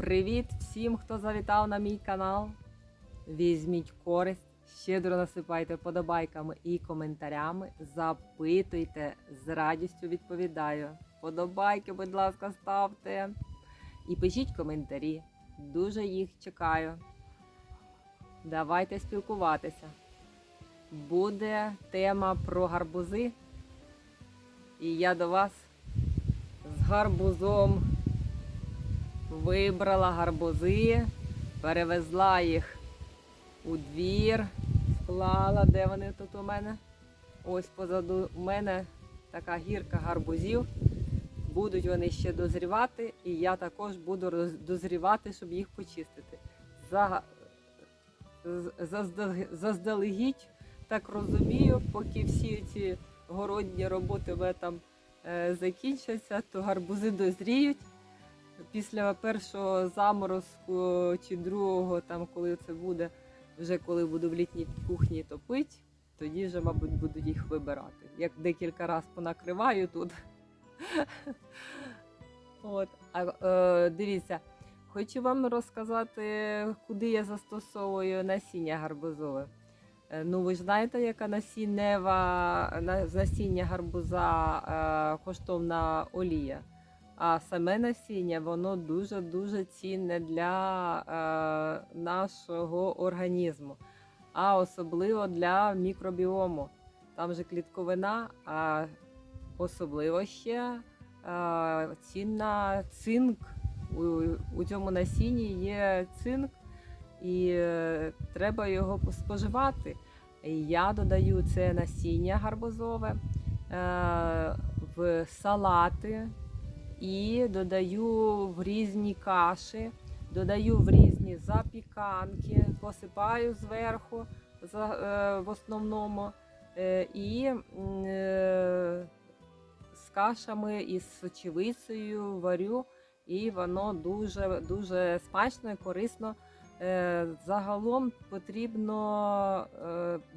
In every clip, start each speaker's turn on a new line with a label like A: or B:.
A: Привіт всім, хто завітав на мій канал. Візьміть користь, щедро насипайте подобайками і коментарями. Запитуйте, з радістю відповідаю. Подобайки, будь ласка, ставте. І пишіть коментарі. Дуже їх чекаю. Давайте спілкуватися. Буде тема про гарбузи. І я до вас з гарбузом вибрала гарбузи, перевезла їх у двір, склала, де вони тут у мене. Ось позаду мене така гірка гарбузів. Будуть вони ще дозрівати, і я також буду дозрівати, щоб їх почистити. За, заздалегідь- так розумію, поки всі ці городні роботи в там е, закінчаться, то гарбузи дозріють. Після першого заморозку чи другого, там коли це буде, вже коли буду в літній кухні топити, тоді вже, мабуть, будуть їх вибирати. Як декілька разів понакриваю тут. От. А, е, дивіться, хочу вам розказати, куди я застосовую насіння гарбузове. Е, Ну, ви ж знаєте, яка насіннева на- насіння гарбуза е, коштовна олія. А саме насіння воно дуже-дуже цінне для е, нашого організму, а особливо для мікробіому. Там же клітковина, а особливо ще е, цінна цинк. У, у цьому насінні є цинк, і е, треба його споживати. Я додаю це насіння гарбузове е, в салати і додаю в різні каші, додаю в різні запіканки, посипаю зверху е, в основному. Е, і е, з кашами і з сочевицею варю, і воно дуже, дуже смачно і корисно. Загалом потрібно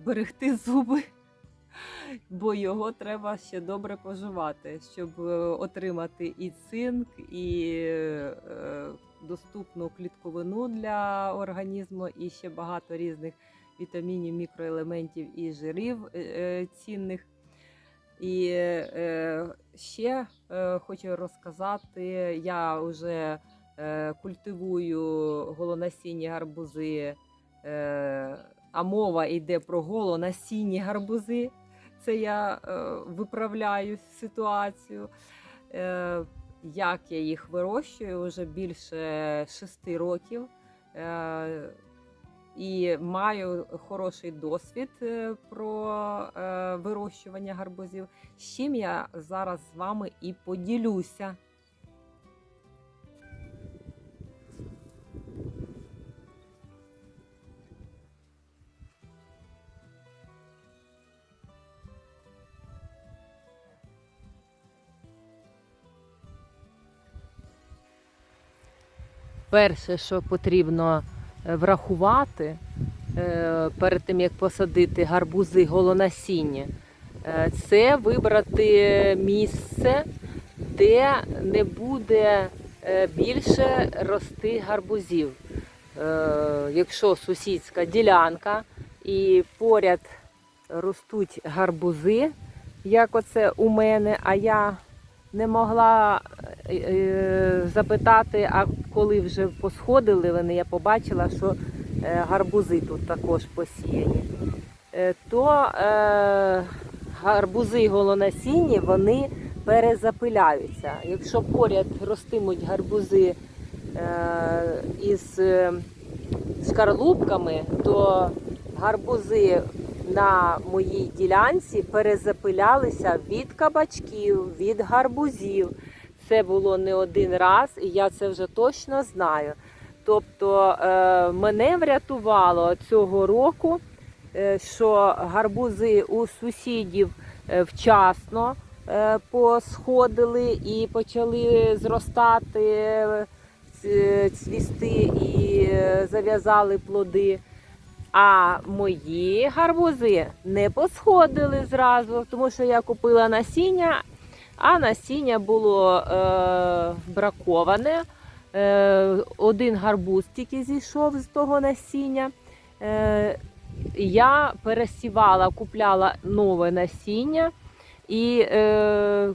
A: берегти зуби, бо його треба ще добре поживати, щоб е, отримати і цинк, і е, доступну клітковину для організму, і ще багато різних вітамінів, мікроелементів і жирів е, цінних. І ще хочу розказати, я вже культивую голонасінні гарбузи, а мова йде про голонасінні гарбузи. Це я е, виправляю ситуацію. Е, як я їх вирощую вже більше шести років. Е, і маю хороший досвід про вирощування гарбузів, з чим я зараз з вами і поділюся. Перше, що потрібно е, врахувати е, перед тим, як посадити гарбузи голонасіння, е, це вибрати місце, де не буде більше рости гарбузів. Якщо сусідська ділянка і поряд ростуть гарбузи, як оце у мене, а я не могла е, е, запитати, а коли вже посходили вони, я побачила, що е, гарбузи тут також посіяні. То гарбузи голонасінні вони перезапиляються. Якщо поряд ростимуть гарбузи із шкарлупками, то гарбузи на моїй ділянці перезапилялися від кабачків, від гарбузів. Це було не один раз, і я це вже точно знаю. Тобто е, мене врятувало цього року, е, що гарбузи у сусідів е, вчасно посходили і почали зростати, цвісти і зав'язали плоди. А мої гарбузи не посходили зразу, тому що я купила насіння, а насіння було е, браковане. Е, один гарбуз тільки зійшов з того насіння. Е, я пересівала, купляла нове насіння і е,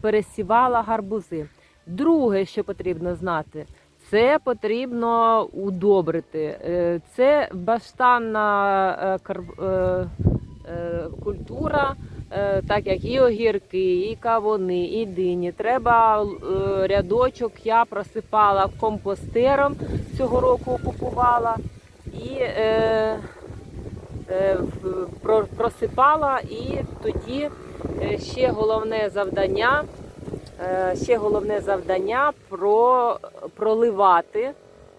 A: пересівала гарбузи. Друге, що потрібно знати, це потрібно удобрити. Е, Це баштанна е, е, культура, так як і огірки, і кавуни, і дині. Треба рядочок я просипала компостером цього року купувала і е, просипала, і тоді ще головне завдання. Е, Ще головне завдання про, проливати.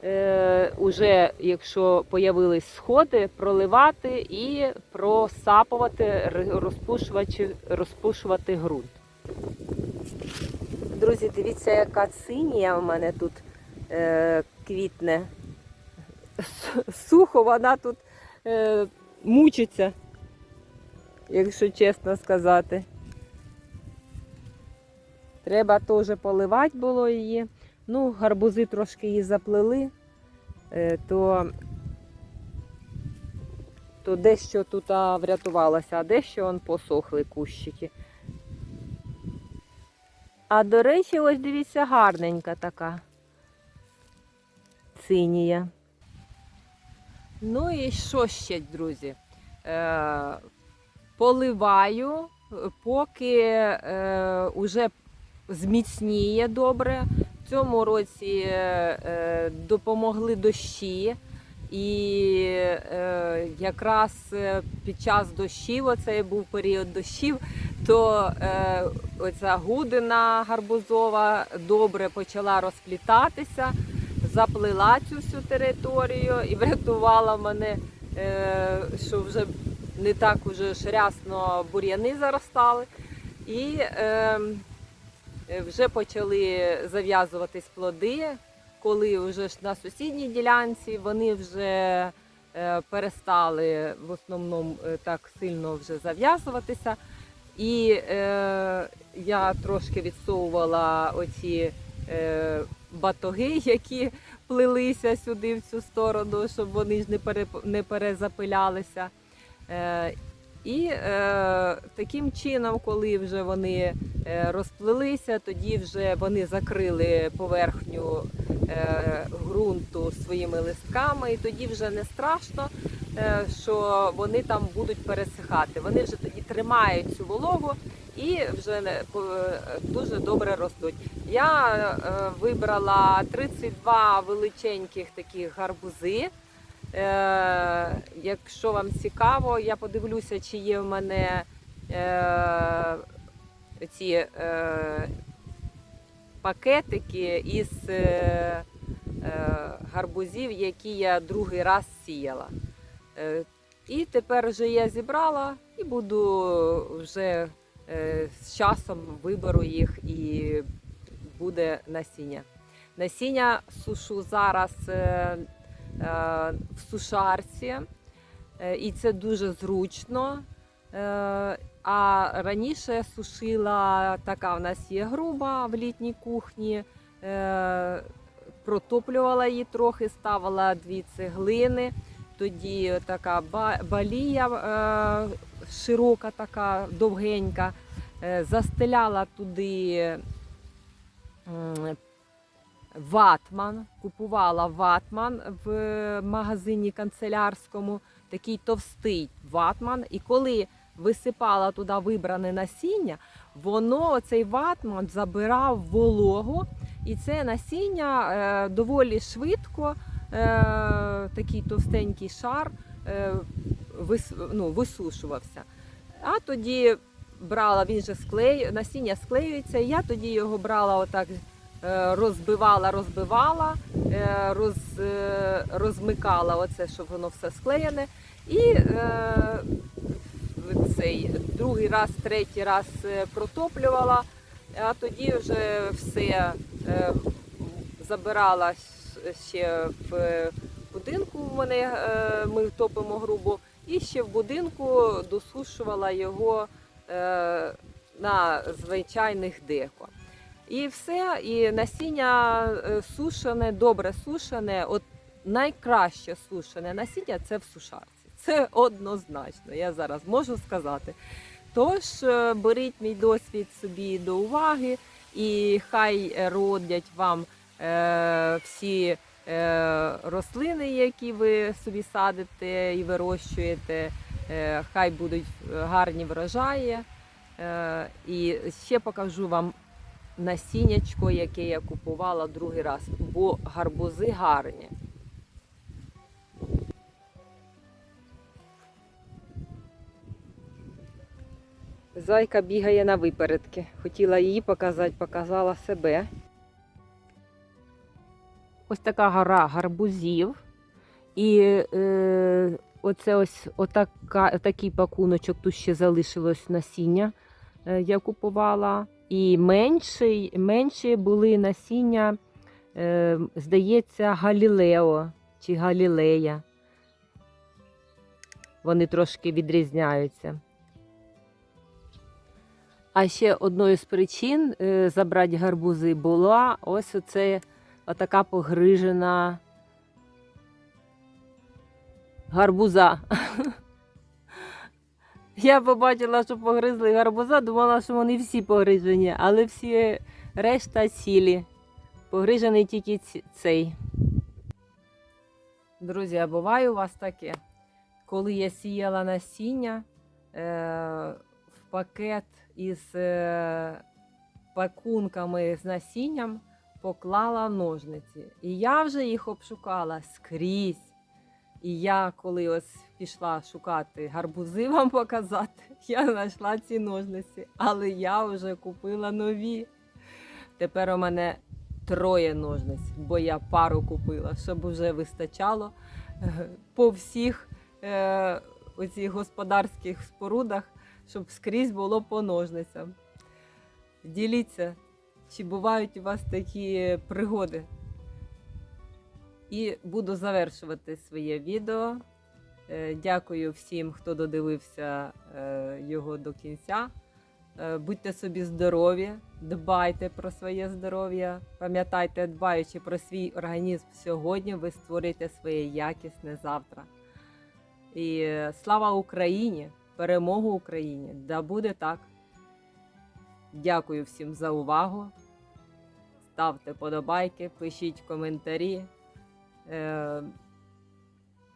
A: Е, уже якщо появились сходи, проливати і просапувати, р- розпушувачі- розпушувати ґрунт. Друзі, дивіться, яка цинія у мене тут е, квітне. Сухо вона тут е, мучиться, якщо чесно сказати. Треба теж поливати було її. Ну, гарбузи трошки її заплели, е, то, то дещо тут врятувалося, а дещо он посохли кущики. А до речі, ось дивіться, гарненька така цинія. Ну і що ще, друзі? Е, поливаю, поки е, уже зміцніє добре. В цьому році е, е, допомогли дощі, і е, якраз під час дощів, оцей був період дощів, то оця гудина гарбузова добре почала розплітатися, заплила цю всю територію і врятувала мене, що вже не так уже рясно бур'яни заростали. І е, вже почали зав'язуватись плоди, коли вже ж на сусідній ділянці вони вже е, перестали в основному е, так сильно вже зав'язуватися. І е, я трошки відсовувала оці е, батоги, які плелися сюди в цю сторону, щоб вони ж не, пере, не перезапилялися. Е, і е, таким чином, коли вже вони е, розплилися, тоді вже вони закрили поверхню е, ґрунту своїми листками, і тоді вже не страшно, е, що вони там будуть пересихати. Вони вже тоді тримають цю вологу і вже не- по- е, дуже добре ростуть. Я е, вибрала 32 величеньких таких гарбузи. Е, якщо вам цікаво, я подивлюся, чи є в мене е, ці е, пакетики із гарбузів, які я другий раз сіяла. І тепер вже я зібрала і буду вже з часом виберу їх і буде насіння. Насіння сушу зараз. Е, в сушарці, е, і це дуже зручно. Е, А раніше сушила така в нас є груба в літній кухні, протоплювала її трохи, ставила дві цеглини. Тоді така балія широка, така довгенька, застеляла туди ватман, купувала ватман в магазині канцелярському, такий товстий ватман. І коли висипала туди вибране насіння, воно цей ватман забирав вологу, і це насіння е, доволі швидко, е, такий товстенький шар е, вис, ну, висушувався. А тоді брала, він же склею, насіння склеюється, і я тоді його брала отак е, розбивала, розбивала, е, роз, е, розмикала оце, щоб воно все склеєне. І е, цей другий раз, третій раз е, протоплювала, а тоді вже все е, забирала ще в будинку. В мене е, ми топимо грубо, і ще в будинку досушувала його е, на звичайних деко. І все, і насіння е, сушене, добре сушене. От найкраще сушене насіння це в сушарці. Це однозначно, я зараз можу сказати. Тож е, беріть мій досвід собі до уваги, і хай е, родять вам е, всі е, рослини, які ви собі садите і вирощуєте. Е, хай будуть гарні врожаї. Е, і ще покажу вам насіннячко, яке я купувала другий раз, бо гарбузи гарні. Зайка бігає на випередки. Хотіла її показати, показала себе. Ось така гора гарбузів. І е, оце ось отака, отакий пакуночок тут ще залишилось насіння. е, Я купувала. І менші, менші були насіння, е, здається, Галілео чи Галілея. Вони трошки відрізняються. А ще одною з причин е, забрати гарбузи була ось оце отака погрижена гарбуза. Я побачила, що погризли гарбуза, думала, що вони всі погрижені, але всі решта цілі. Погрижений тільки цей. Друзі, а буває у вас таке, коли я сіяла насіння е, в пакет із е, пакунками з насінням поклала ножниці. І я вже їх обшукала скрізь. І я, коли ось пішла шукати гарбузи вам показати, я знайшла ці ножниці, але я вже купила нові. Тепер у мене троє ножниць, бо я пару купила, щоб вже вистачало е, по всіх е, оцих господарських спорудах, щоб скрізь було по ножницям. Діліться, чи бувають у вас такі пригоди. І буду завершувати своє відео. Е, Дякую всім, хто додивився е, його до кінця. Е, Будьте собі здорові, дбайте про своє здоров'я. Пам'ятайте, дбаючи про свій організм сьогодні, ви створите своє якісне завтра. І слава Україні! Перемогу Україні! Да буде так! Дякую всім за увагу. Ставте подобайки, пишіть коментарі.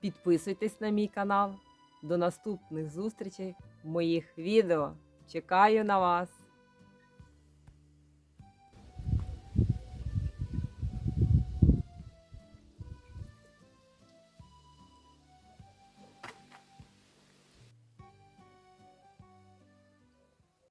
A: Підписуйтесь на мій канал. До наступних зустрічей в моїх відео. Чекаю на вас.